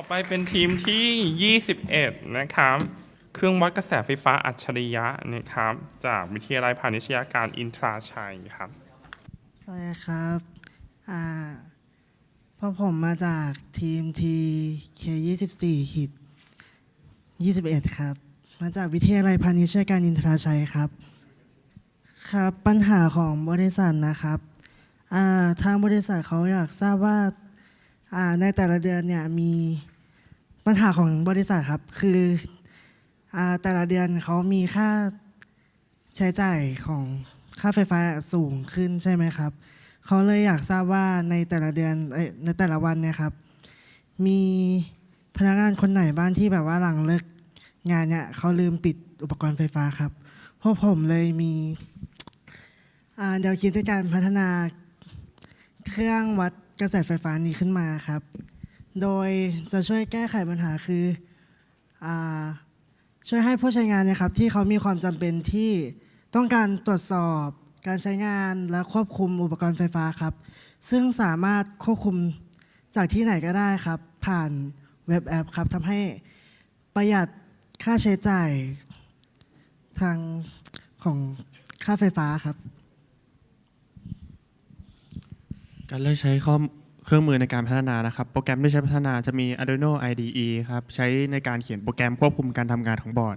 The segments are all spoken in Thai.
อไปเป็นทีมที่ 21 นะครับ เครื่องวัดกระแสไฟฟ้าอัจฉริยะนะครับ จากวิทยาลัยพาณิชยการอินทราชัยครับ สวัสดีครับอ่าพอผมมาจากทีมทีเค24ขีด21ครับ มาจากวิทยาลัยพาณิชยการอินทราชัยครับ ครับปัญหาของบริษัทนะครับอ่าทางบริษัทเขาอยากทราบว่าอ่าในแต่ละเดือนเนี่ยมี ปัญหาของบริษัทครับคืออาแต่ละเดือนเขามีค่าใช้จ่ายของค่าไฟฟ้าสูงขึ้นใช่ไหมครับ เขาเลยอยากทราบว่าในแต่ละเดือนเอ้ยในแต่ละวันเนี่ยครับ มีพนักงานคนไหนบ้างที่แบบว่าหลังเลิกงานเนี่ยเขาลืมปิดอุปกรณ์ไฟฟ้าครับพวกผมเลยมีอ่าเดี๋ยวคิดในการพัฒนาเครื่องวัดกระแสไฟฟ้านี้ขึ้นมาครับ โดยจะช่วยแก้ไขปัญหาคืออช่วยให้ผู้ใช้งานนะครับที่เขามีความจำเป็นที่ต้องการตรวจสอบการใช้งานและควบคุมอุปกรณ์ไฟฟ้าครับ ซึ่งสามารถควบคุมจากที่ไหนก็ได้ครับ ผ่านเว็บแอปครับทำให้ประหยัดค่าใช้จ่ายทางของค่าไฟฟ้าครับ การเลือกใช้ข้อม เครื่องมือในการพัฒนานะครับ โปรแกรมที่ใช้พัฒนาจะมี Arduino IDE ครับ ใช้ในการเขียนโปรแกรมควบคุมการทำงานของบอร์ด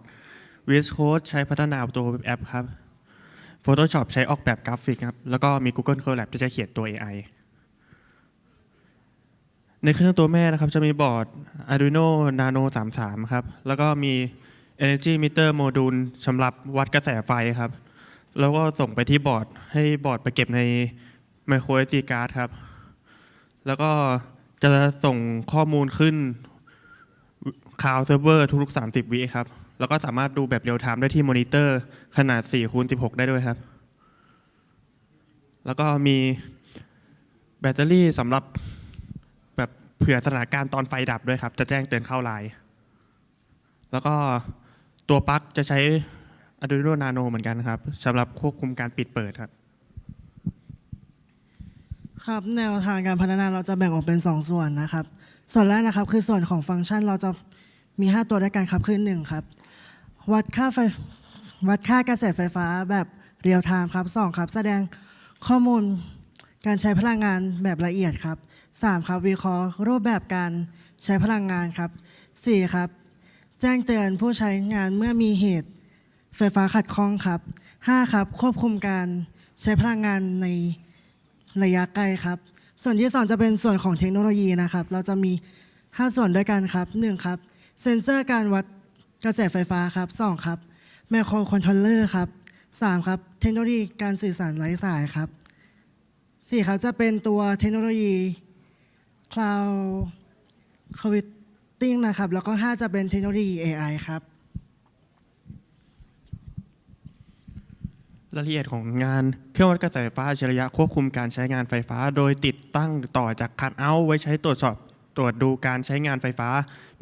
VS Code ใช้พัฒนาตัวเว็บแอปครับ Photoshop ใช้ออกแบบกราฟิกครับ แล้วก็มี Google Colab ที่ใช้เขียนตัว AI ในเครื่องตัวแม่นะครับ จะมีบอร์ด Arduino Nano 33 ครับ แล้วก็มี Energy Meter Module สำหรับวัดกระแสไฟครับ แล้วก็ส่งไปที่บอร์ดให้บอร์ดไปเก็บใน Micro SD card ครับ แล้วก็จะส่งข้อมูลขึ้น Cloud Server ทุกๆ30 วิครับ แล้วก็สามารถดูแบบเรียลไทม์ได้ที่มอนิเตอร์ขนาด4คูณ16 ได้ด้วยครับ แล้วก็มีแบตเตอรี่สำหรับแบบเผื่อสถานการณ์ตอนไฟดับด้วยครับ จะแจ้งเตือนเข้าไลน์แล้วก็ตัวปลั๊กจะใช้ Arduino Nano เหมือนกันครับสำหรับควบคุมการปิดเปิดครับ ครับแนวทางการพัฒนาเราจะแบ่งออกเป็น 2 ส่วนนะครับ ส่วนแรกนะครับคือส่วนของฟังก์ชันเราจะมี 5 ตัวด้วยกันครับคือ1ครับวัดค่าไฟวัดค่ากระแสไฟฟ้าแบบเรียลไทม์ครับ2ครับ แสดงข้อมูลการใช้พลังงานแบบละเอียดครับ3ครับวิเคราะห์รูปแบบการใช้พลังงานครับ4ครับ แจ้งเตือนผู้ใช้งานเมื่อมีเหตุไฟฟ้าขัดข้องครับ5ครับควบคุมการใช้พลังงานใน ระยะไกลครับ ส่วนที่สองจะเป็นส่วนของเทคโนโลยีนะครับ เราจะมี 5 ส่วนด้วยกันครับ1ครับ เซ็นเซอร์การวัดกระแสไฟฟ้าครับ2ครับไมโครคอนโทรลเลอร์ครับ3ครับ เทคโนโลยีการสื่อสารไร้สายครับ4ครับจะเป็นตัวเทคโนโลยี Cloud Computing นะครับ แล้วก็ 5 จะเป็นเทคโนโลยี AI ครับ รายละเอียดของงานเครื่องวัดกระแสไฟฟ้าอัจฉริยะควบคุมการใช้งานไฟฟ้า โดยติดตั้งต่อจากคัทเอาท์ไว้ใช้ตรวจสอบตรวจดูการใช้งานไฟฟ้า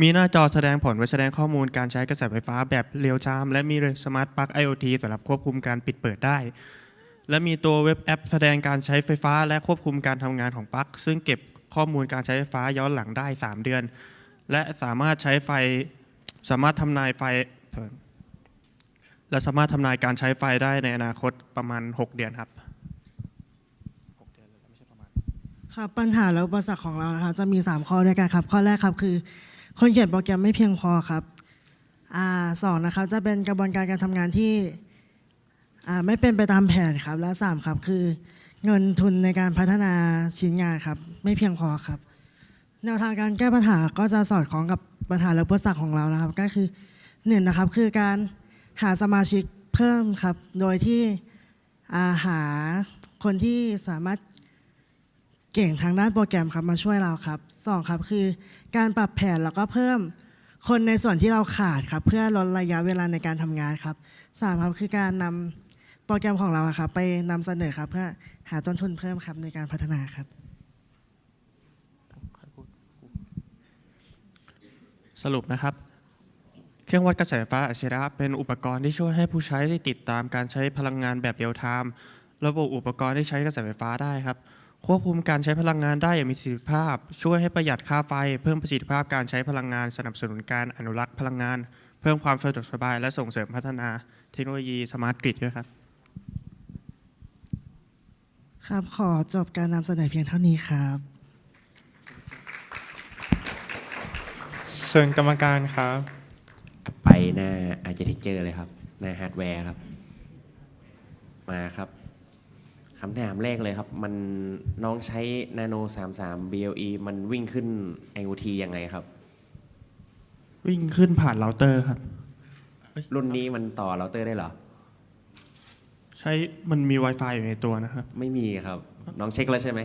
มีหน้าจอแสดงผลไว้แสดงข้อมูลการใช้กระแสไฟฟ้าแบบเรียลไทม์และมีสมาร์ทปลั๊ก IoT สำหรับควบคุมการปิดเปิดได้ และมีตัวเว็บแอป แสดงการใช้ไฟฟ้า และควบคุมการทำงานของปลั๊กซึ่งเก็บข้อมูลการใช้ไฟฟ้าย้อนหลังได้ 3 เดือน และสามารถใช้ไฟสามารถทำนายไฟ และสามารถทำนายการใช้ไฟได้ในอนาคตประมาณ 6 เดือนครับครับปัญหาและอุปสรรคของเรานะครับจะมี 3 ข้อด้วยกันครับ ข้อแรกครับคือ คนเขียนโปรแกรมไม่เพียงพอครับอ่าสองนะครับจะเป็นกระบวนการการทำงานที่อ่าไม่เป็นไปตามแผนครับ และสามครับคือ เงินทุนในการพัฒนาชิ้นงานครับ ไม่เพียงพอครับ แนวทางการแก้ปัญหาก็จะสอดคล้องกับปัญหาและอุปสรรคของเรานะครับ ก็คือหนึ่งนะครับคือการ หาสมาชิกเพิ่มครับ โดยที่าหาคนที่สามารถเก่งทางด้านโปรแกรมครับมาช่วยเราครับสองครับคือการปรับแผนแล้วก็เพิ่มคนในส่วนที่เราขาดครับเพื่อลดระยะเวลาในการทำงานครับสามครับคือการนำโปรแกรมของเราครับไปนำเสนอครับเพื่อหาต้นทุนเพิ่มครับในการพัฒนาครับสรุปนะครับ เครื่องวัดกระแสไฟฟ้าอัจฉริยะเป็นอุปกรณ์ที่ช่วยให้ผู้ใช้ได้ติดตามการใช้พลังงานแบบเรียลไทม์ระบบอุปกรณ์ที่ใช้กระแสไฟฟ้าได้ครับ ควบคุมการใช้พลังงานได้อย่างมีประสิทธิภาพ ช่วยให้ประหยัดค่าไฟ เพิ่มประสิทธิภาพการใช้พลังงาน สนับสนุนการอนุรักษ์พลังงาน เพิ่มความสะดวกสบาย และส่งเสริมพัฒนาเทคโนโลยีสมาร์ทกริดด้วยครับครับขอจบการนำเสนอเพียงเท่านี้ครับ เชิญกรรมการครับ ไปหน้าอาร์ i เท c เจอร์เลยครับ หน้าฮาร์ดแวร์ครับ มาครับคำถามแรกเลยครับ มันน้องใช้ Nano 33 BLE มันวิ่งขึ้น IoT ยังไงครับ วิ่งขึ้นผ่านเราเตอร์ครับ รุ่นนี้มันต่อเราเตอร์ได้เหรอ ใช้มันมี Wi-Fi อยู่ในตัวนะครับ ไม่มีครับ น้องเช็คแล้วใช่ไหม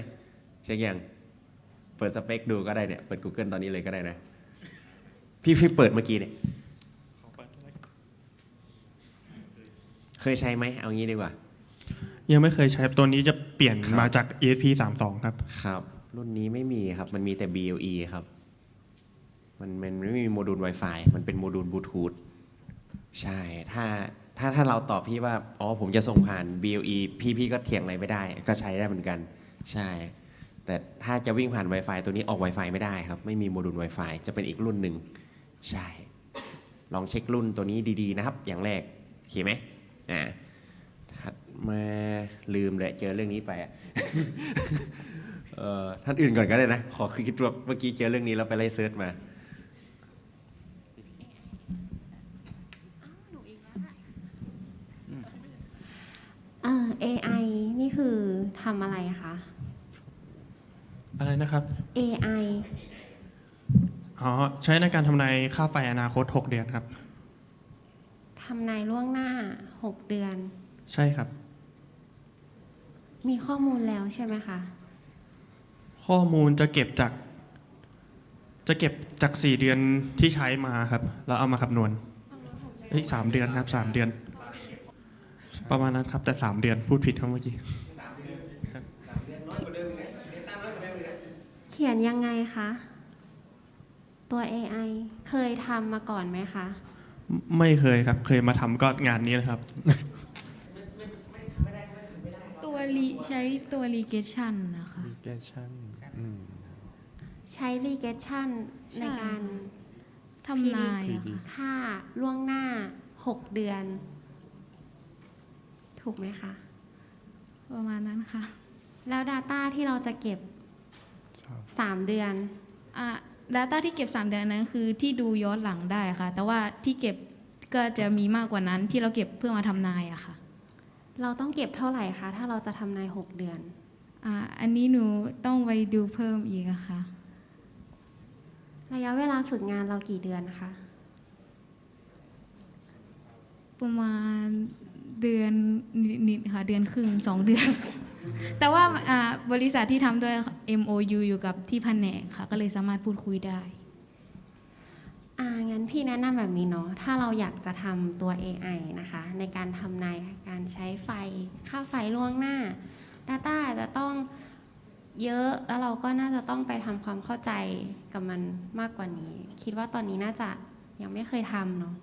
เช็คยัง เปิดสเปคดูก็ได้เนี่ย เปิด Google ตอนนี้เลยก็ได้นะ พี่พี่เปิดเมื่อกี้เนี่ย เคยใช้ไหมเอางี้ดีกว่า ยังไม่เคยใช้ตัวนี้จะเปลี่ยนครับ มาจาก ESP 32ครับ ครับ รุ่นนี้ไม่มีครับ มันมีแต่ BLE ครับ มันมันไม่มีโมดูล Wi-Fi มันเป็นโมดูลบลูทูธใช่ ถ้าถ้าถ้าเราตอบพี่ว่า อ๋อ ผมจะส่งผ่าน BLE พี่พี่ก็เถียงอะไรไม่ได้ ก็ใช้ได้เหมือนกัน ใช่ แต่ถ้าจะวิ่งผ่าน Wi-Fi ตัวนี้ออก Wi-Fi ไม่ได้ครับ ไม่มีโมดูล Wi-Fi จะเป็นอีกรุ่นหนึ่ง ใช่ ลองเช็ครุ่นตัวนี้ดีๆนะครับ อย่างแรกโอเคไหม อ่าถัดมาลืมเลยเจอเรื่องนี้ไปอะเอ่อท่านอื่นก่อนก็ได้นะ ขอคิดว่าเมื่อกี้เจอเรื่องนี้แล้วไปไล่เซิร์ชมาเอ่อ AI นี่คือทำอะไรคะ อะไรนะครับ AI อ๋อ ใช้ในการทำนายค่าไฟอนาคต 6 เดือนครับ ทำนายล่วงหน้า 6 เดือน ใช่ครับ มีข้อมูลแล้วใช่ไหมคะ ข้อมูลจะเก็บจาก จะเก็บจาก 4 เดือนที่ใช้มาครับ แล้วเอามาคำนวณเอ้ยสามเดือนครับสามเดือน ประมาณนั้นครับ แต่3เดือนพูดผิดครับเมื่อกี้ เขียนยังไงคะ ตัว AI เคยทำมาก่อนไหมคะ ไม่เคยครับ เคยมาทำก็งานนี้เลยครับ ตัวรีใช้ตัว regression นะคะ regression อืม ใช้ regression ใช่ ในการทำนายอะค่ะค่าล่วงหน้า 6 เดือน ถูกไหมคะ ประมาณนั้นค่ะแล้ว Data ที่เราจะเก็บ3เดือน อะ data ที่เก็บ 3 เดือนนั้นคือที่ดูย้อนหลังได้ค่ะ แต่ว่าที่เก็บก็จะมีมากกว่านั้นที่เราเก็บเพื่อมาทำนายอะค่ะเราต้องเก็บเท่าไหร่คะ ถ้าเราจะทำนาย 6 เดือน อะอันนี้หนูต้องไปดูเพิ่มอีกอะค่ะ ระยะเวลาฝึกงานเรากี่เดือนคะ ประมาณเดือนนิดๆค่ะ เดือนครึ่งสองเดือน แต่ว่าบริษัทที่ทำด้วย MOU อยู่กับที่แผนกค่ะ ก็เลยสามารถพูดคุยได้ อ่างั้นพี่แนะนำแบบนี้เนาะ ถ้าเราอยากจะทำตัว AI นะคะ ในการทำนายการใช้ไฟ ค่าไฟล่วงหน้า Data อาจจะต้องเยอะ แล้วเราก็น่าจะต้องไปทำความเข้าใจกับมันมากกว่านี้ คิดว่าตอนนี้น่าจะยังไม่เคยทำเนาะ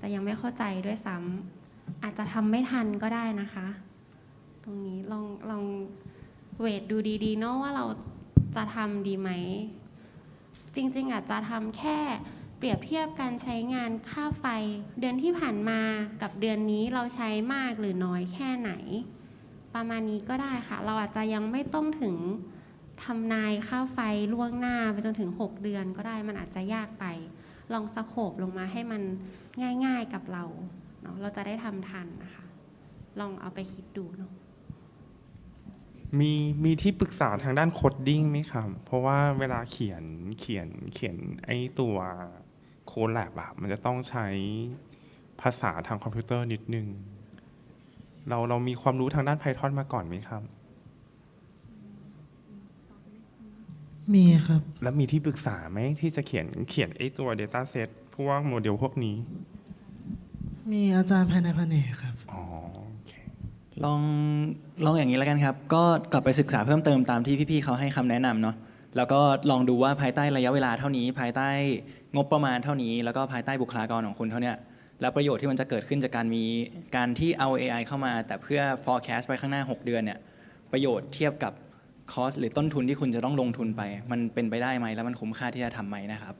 จะยังไม่เข้าใจด้วยซ้ำอาจจะทำไม่ทันก็ได้นะคะ ตรงนี้ลองลองเวทดูดีๆเนาะว่าเราจะทำดีไหม จริงๆอาจจะทำแค่เปรียบเทียบการใช้งานค่าไฟ เดือนที่ผ่านมากับเดือนนี้เราใช้มากหรือน้อยแค่ไหน ประมาณนี้ก็ได้ค่ะ เราอาจจะยังไม่ต้องถึงทำนายค่าไฟล่วงหน้าไปจนถึง 6 เดือนก็ได้มันอาจจะยากไป ลองสโคบลงมาให้มันง่ายๆกับเราเนาะเราจะได้ทำทันนะคะ ลองเอาไปคิดดูเนาะ มีมีที่ปรึกษาทางด้านโคดดิ้งไหมครับ เพราะว่าเวลาเขียนเขียนเขียนไอ้ตัวโค้ดแลบอะมันจะต้องใช้ภาษาทางคอมพิวเตอร์นิดนึง เราเรามีความรู้ทางด้าน Python มาก่อนไหมครับ มีครับ แล้วมีที่ปรึกษาไหมที่จะเขียนเขียนไอ้ตัว Data Set พวกโมเดลพวกนี้ มีอาจารย์ภายในแผนกครับอ๋อโอเค ลองลองอย่างนี้แล้วกันครับ ก็กลับไปศึกษาเพิ่มเติมตามที่พี่ๆเขาให้คำแนะนำเนาะแล้วก็ลองดูว่าภายใต้ระยะเวลาเท่านี้ ภายใต้งบประมาณเท่านี้ แล้วก็ภายใต้บุคลากรของคุณเท่าเนี้ยแล้วประโยชน์ที่มันจะเกิดขึ้นจากการมีการที่เอา AI เข้ามา แต่เพื่อ forecast ไปข้างหน้า 6 เดือนเนี่ยประโยชน์เทียบกับคอสหรือต้นทุนที่คุณจะต้องลงทุนไป มันเป็นไปได้ไหมแล้วมันคุ้มค่าที่จะทำไหมนะครับ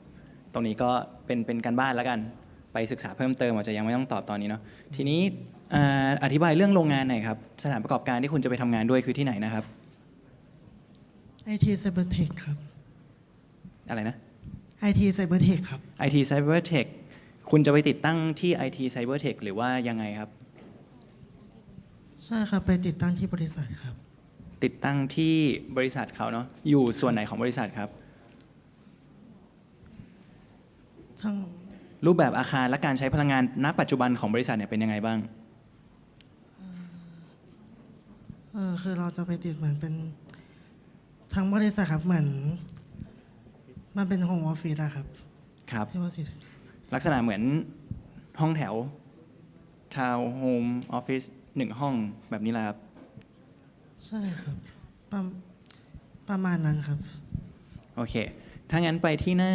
ตรงนี้ก็เป็นเป็นการบ้านแล้วกัน ไปศึกษาเพิ่มเติมอาจจะยังไม่ต้องตอบตอนนี้เนาะทีนี้อ่าอธิบายเรื่องโรงงานหน่อยครับ สถานประกอบการที่คุณจะไปทำงานด้วยคือที่ไหนนะครับ IT Cyber Tech ครับ อะไรนะ IT Cyber Tech ครับ IT Cyber Tech คุณจะไปติดตั้งที่ IT Cyber Tech หรือว่ายังไงครับ ใช่ครับ ไปติดตั้งที่บริษัทครับ ติดตั้งที่บริษัทเขาเนาะอยู่ส่วนไหนของบริษัทครับ ทั้ง รูปแบบอาคารและการใช้พลังงานณปัจจุบันของบริษัทเนี่ยเป็นยังไงบ้าง เออคือเราจะไปติดเหมือนเป็นทั้งบริษัทครับเหมือน มันเป็นโฮมออฟฟิศอะครับครับ ที่ว่าสิลักษณะเหมือนห้องแถวทาวน์โฮมออฟฟิศหนึ่งห้องแบบนี้แหละครับ ใช่ครับประประมาณนั้นครับ โอเค ถ้างั้นไปที่หน้า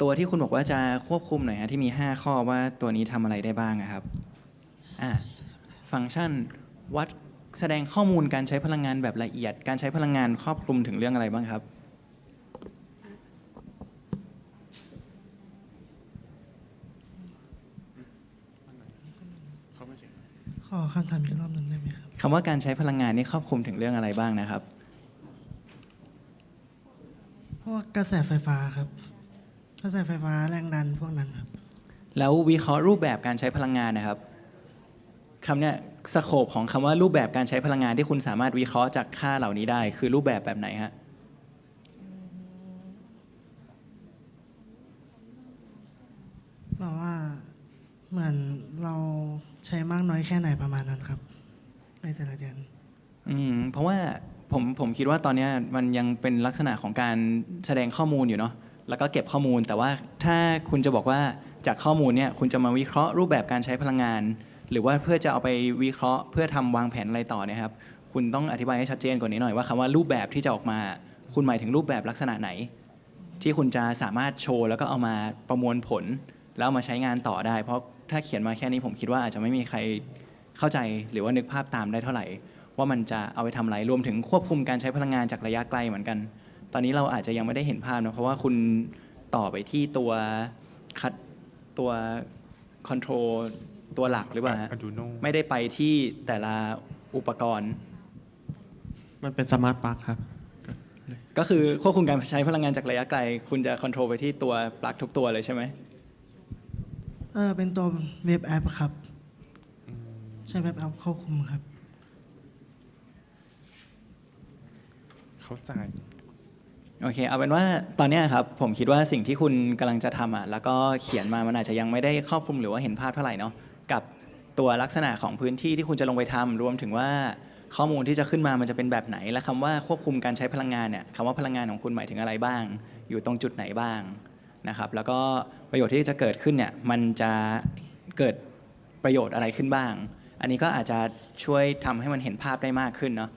ตัวที่คุณบอกว่าจะควบคุมหน่อยฮะที่มี 5 ข้อว่าตัวนี้ทำอะไรได้บ้างอะครับอะฟังก์ชันวัดแสดงข้อมูลการใช้พลังงานแบบละเอียด การใช้พลังงานครอบคลุมถึงเรื่องอะไรบ้างครับ ขอคำถามอีกรอบหนึ่งได้ไหมครับ คำว่าการใช้พลังงานนี่ครอบคลุมถึงเรื่องอะไรบ้างนะครับพวกกระแสไฟฟ้าครับ กระแสไฟฟ้าแรงดันพวกนั้นครับ แล้ววิเคราะห์รูปแบบการใช้พลังงานนะครับคำเนี้ยสโคปของคำว่ารูปแบบการใช้พลังงานที่คุณสามารถวิเคราะห์จากค่าเหล่านี้ได้ คือรูปแบบแบบไหนฮะแบบว่าเหมือนเราใช้มากน้อยแค่ไหนประมาณนั้นครับ ในแต่ละเดือน อืมเพราะว่าผมผมคิดว่าตอนเนี้ยมันยังเป็นลักษณะของการแสดงข้อมูลอยู่เนาะ แล้วก็เก็บข้อมูล แต่ว่าถ้าคุณจะบอกว่าจากข้อมูลเนี่ยคุณจะมาวิเคราะห์รูปแบบการใช้พลังงาน หรือว่าเพื่อจะเอาไปวิเคราะห์ เพื่อทำวางแผนอะไรต่อเนี่ยครับคุณต้องอธิบายให้ชัดเจนกว่านี้หน่อยว่าคำว่ารูปแบบที่จะออกมา คุณหมายถึงรูปแบบลักษณะไหน ที่คุณจะสามารถโชว์ แล้วก็เอามาประมวลผล แล้วเอามาใช้งานต่อได้ เพราะถ้าเขียนมาแค่นี้ผมคิดว่าอาจจะไม่มีใครเข้าใจหรือว่านึกภาพตามได้เท่าไหร่ ว่ามันจะเอาไปทำอะไรรวมถึงควบคุมการใช้พลังงานจากระยะไกลเหมือนกัน ตอนนี้เราอาจจะยังไม่ได้เห็นภาพนะ เพราะว่าคุณต่อไปที่ตัวคัดตัวคอนโทรลตัวหลักหรือเปล่าฮะ Arduino ไม่ได้ไปที่แต่ละอุปกรณ์ มันเป็นสมาร์ทปลั๊กครับ ก็คือควบคุมการใช้พลังงานจากระยะไกล คุณจะคอนโทรลไปที่ตัวปลั๊กทุกตัวเลยใช่ไหม เออเป็นตัวเว็บแอปครับ ใช้เว็บแอปควบคุมครับ เข้าใจ โอเค เอาเป็นว่าตอนเนี้ยครับผมคิดว่าสิ่งที่คุณกำลังจะทำอะแล้วก็เขียนมามันอาจจะยังไม่ได้ครอบคลุมหรือว่าเห็นภาพเท่าไหร่เนาะกับตัวลักษณะของพื้นที่ที่คุณจะลงไปทำรวมถึงว่าข้อมูลที่จะขึ้นมามันจะเป็นแบบไหน และคำว่าควบคุมการใช้พลังงานเนี่ยคำว่าพลังงานของคุณหมายถึงอะไรบ้าง อยู่ตรงจุดไหนบ้างนะครับแล้วก็ประโยชน์ที่จะเกิดขึ้นเนี่ยมันจะเกิดประโยชน์อะไรขึ้นบ้าง อันนี้ก็อาจจะช่วยทำให้มันเห็นภาพได้มากขึ้นเนาะ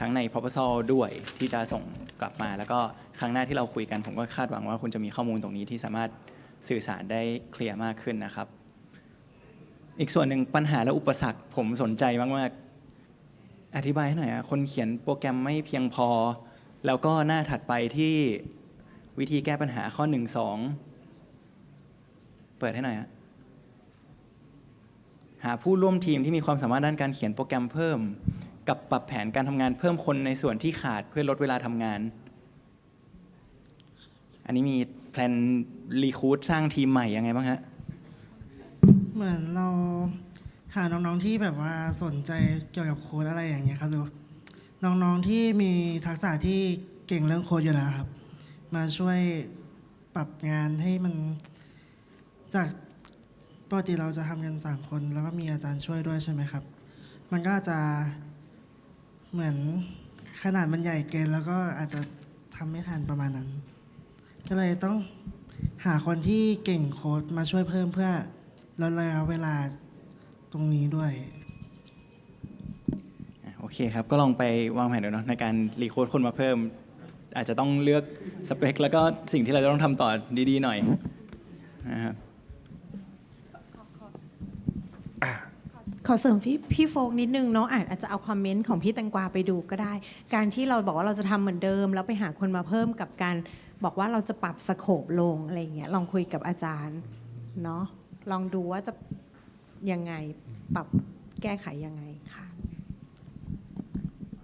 ทั้งใน proposal ด้วยที่จะส่งกลับมา แล้วก็ครั้งหน้าที่เราคุยกัน ผมก็คาดหวังว่าคุณจะมีข้อมูลตรงนี้ที่สามารถสื่อสารได้เคลียร์มากขึ้นนะครับ อีกส่วนหนึ่งปัญหาและอุปสรรคผมสนใจมากๆอธิบายให้หน่อยอะคนเขียนโปรแกรมไม่เพียงพอ แล้วก็หน้าถัดไปที่วิธีแก้ปัญหาข้อ 1 2 เปิดให้หน่อยฮะหาผู้ร่วมทีมที่มีความสามารถด้านการเขียนโปรแกรมเพิ่ม กับปรับแผนการทำงานเพิ่มคนในส่วนที่ขาดเพื่อลดเวลาทำงาน อันนี้มีแพลนรีคูดสร้างทีมใหม่ยังไงบ้างฮะ เหมือนเราหาน้องๆที่แบบว่าสนใจเกี่ยวกับโค้ดอะไรอย่างเงี้ยครับหรือน้องๆที่มีทักษะที่เก่งเรื่องโค้ดอยู่แล้วครับ มาช่วยปรับงานให้มันจากปกติเราจะทำกันสามคน แล้วก็มีอาจารย์ช่วยด้วยใช่ไหมครับ มันก็จะ เหมือนขนาดมันใหญ่เกินแล้วก็อาจจะทำไม่ทันประมาณนั้น ก็เลยต้องหาคนที่เก่งโค้ดมาช่วยเพิ่มเพื่อลดระยะเวลาตรงนี้ด้วย อะโอเคครับ ก็ลองไปวางแผนดูเนาะในการรีโค้ดคนมาเพิ่ม อาจจะต้องเลือกสเปค แล้วก็สิ่งที่เราจะต้องทำต่อดีๆหน่อยนะครับ อะ ขอเสริมพี่พี่โฟกนิดนึงเนาะอาจอาจจะเอาคอมเมนต์ของพี่แตงกวาไปดูก็ได้ การที่เราบอกว่าเราจะทำเหมือนเดิม แล้วไปหาคนมาเพิ่มกับการบอกว่าเราจะปรับสโคปลงอะไรเงี้ยลองคุยกับอาจารย์เนาะลองดูว่าจะยังไงปรับแก้ไขยังไงค่ะ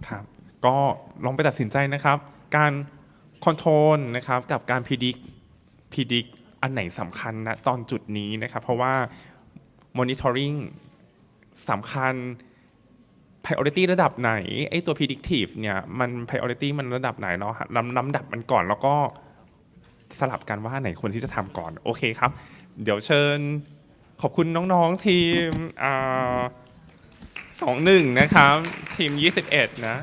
ครับก็ลองไปตัดสินใจนะครับ การคอนโทรลนะครับกับการพิดิกพิดิกอันไหนสำคัญนะตอนจุดนี้นะครับ เพราะว่า monitoring สำคัญ priority ระดับไหนไอ้ตัว predictive เนี่ยมัน priority มันระดับไหนเนาะลำลำดับมันก่อนแล้วก็สลับกันว่าไหนควรที่จะทำก่อน โอเคครับ เดี๋ยวเชิญขอบคุณน้องๆทีมสองหนึ่งนะครับ ทีม 21 นะ